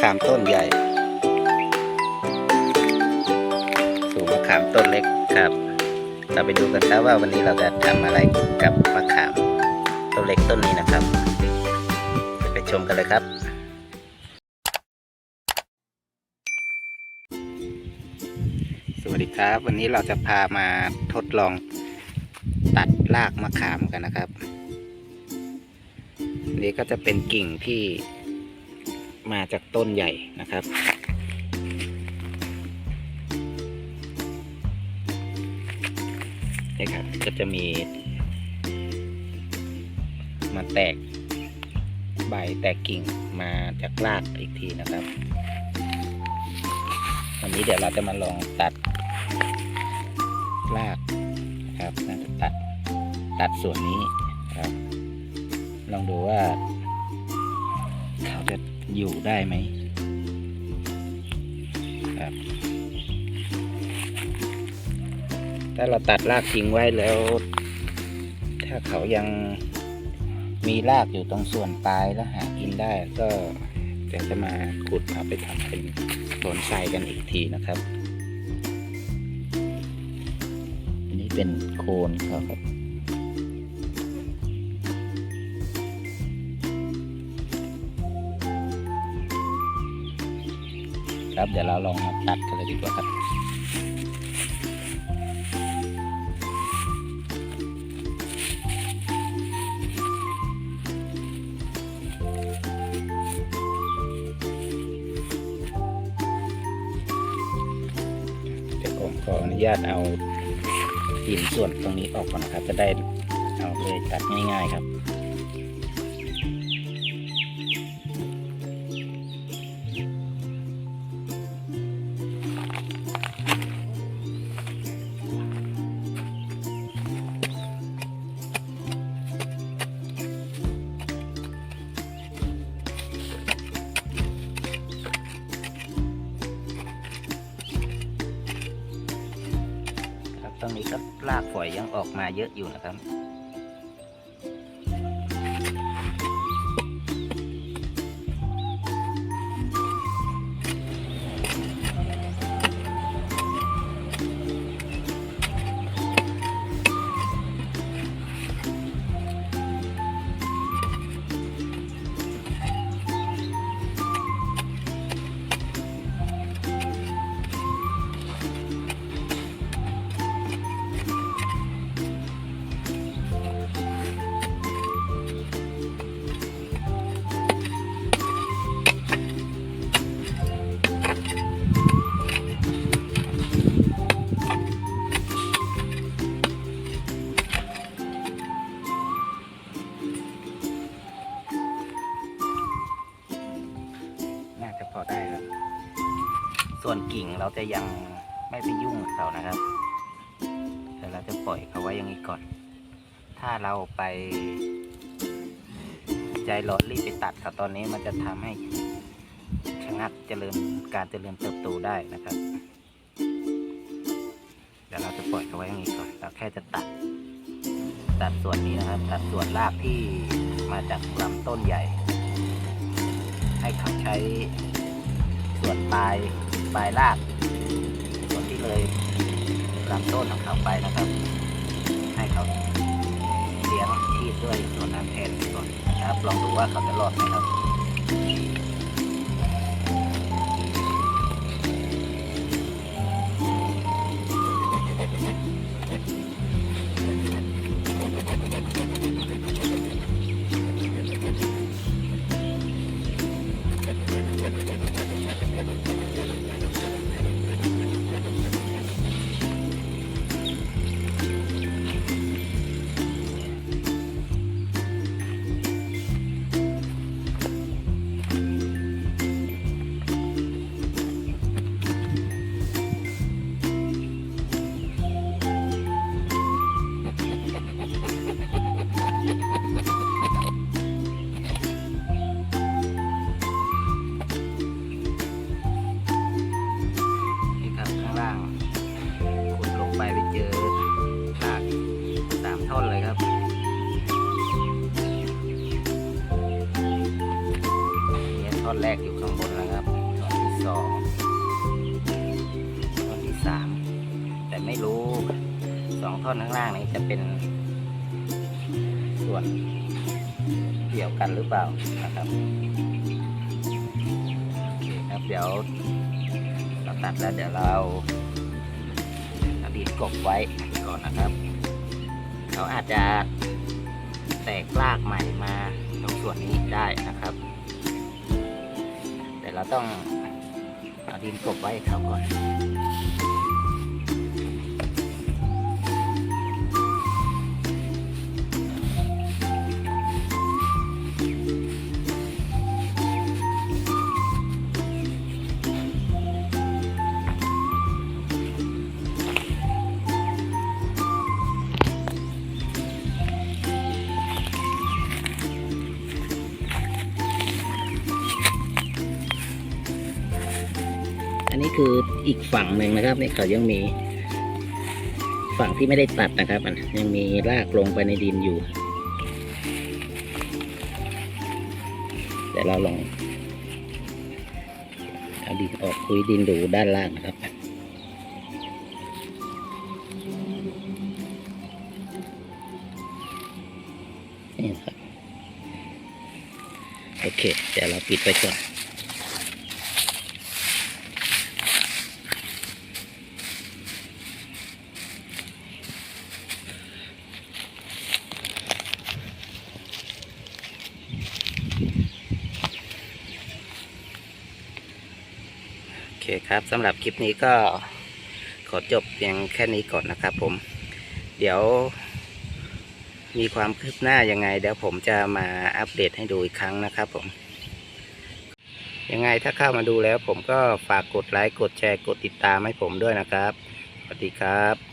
ขามต้นใหญ่ สู่มะขามต้นเล็กครับ เราไปดูกันครับว่าวันนี้เราจะทำอะไรกับมะขามต้นเล็กต้นนี้นะครับ ไปชมกันเลยครับสวัสดีครับ วันนี้เราจะพามาทดลองตัดรากมะขามกันนะครับนนี้ก็จะเป็นกิ่งที่ มาจากต้นใหญ่นะครับนี่ครับ ก็จะมี มาแตกใบแตกกิ่งมาจากรากอีกทีนะครับ วันนี้เดี๋ยวเราจะมาลองตัดรากนะครับน่าจะตัดตัดส่วนนี้ครับ ลองดูว่า อยู่ได้ไหมครับ ถ้าเราตัดรากทิ้งไว้แล้ว ถ้าเขายังมีรากอยู่ตรงส่วนปลายแล้วหากินได้ก็เดี๋ยวจะมาขุดเอาไปทำเป็นบอนไซกันอีกทีนะครับ อันนี้เป็นโคนครับ ครับ เดี๋ยวเราลองมาตัดกันเลยดีกว่าครับเดี๋ยวผมขออนุญาตเอาหินส่วนตรงนี้ออกก่อนนะครับ จะได้เอาเลยตัดง่าย ๆ ครับ ครับตรงนี้ก็รากฝอยยังออกมาเยอะอยู่นะครับ เราจะยังไม่ไปยุ่งกับเขานะครับแต่เราจะปล่อยเขาไว้อย่างนี้ก่อน ถ้าเราไป ใจร้อนรีบไปตัดเขาตอนนี้มันจะทำให้ชะงักเจริญการเจริญเติบโตได้นะครับเดี๋ยวเราจะปล่อยเขาไว้อย่างนี้ก่อน เราแค่จะตัด ตัดส่วนนี้นะครับ ตัดส่วนรากที่มาจากลำต้นใหญ่ ให้เขาใช้ส่วนปลาย ปลายรากส่วนที่เลยลำต้นของเขาไปนะครับ ให้เขาเลี้ยงชีพด้วยส่วนน้ำแทนก่อนนะครับลองดูว่าเขาจะรอดไหมครับ ท่อนแรกอยู่ข้างบนนะครับสองท่อนที่สามแต่ไม่รู้สองท่อนข้างล่างนี้จะเป็น ส่วนเดียวกันหรือเปล่านะครับโอเคครับเดี๋ยวเราตัดแล้วเดี๋ยวเราเอาดินกบไว้ก่อนนะครับเขาอาจจะแตกรากใหม่มาตรงส่วนนี้ได้นะครับ เราต้องเอาดินกบไว้เขาก่อน นนี้คืออีกฝั่งหนึ่งนะครับนี่เขายังมีฝั่งที่ไม่ได้ตัดนะครับมันยังมีรากลงไปในดินอยู่เดี๋ยวเราลองเอาดินออกคุยดินดูด้านล่างนะครับนี่ครับโอเค เดี๋ยวเราปิดไว้ก่อน ครับสำหรับคลิปนี้ก็ขอจบเพียงแค่นี้ก่อนนะครับผม เดี๋ยว มีความคืบหน้ายังไง เดี๋ยวผมจะมาอัปเดตให้ดูอีกครั้งนะครับผมยังไงถ้าเข้ามาดูแล้วผมก็ฝากกดไลค์กดแชร์กดติดตามให้ผมด้วยนะครับ สวัสดีครับ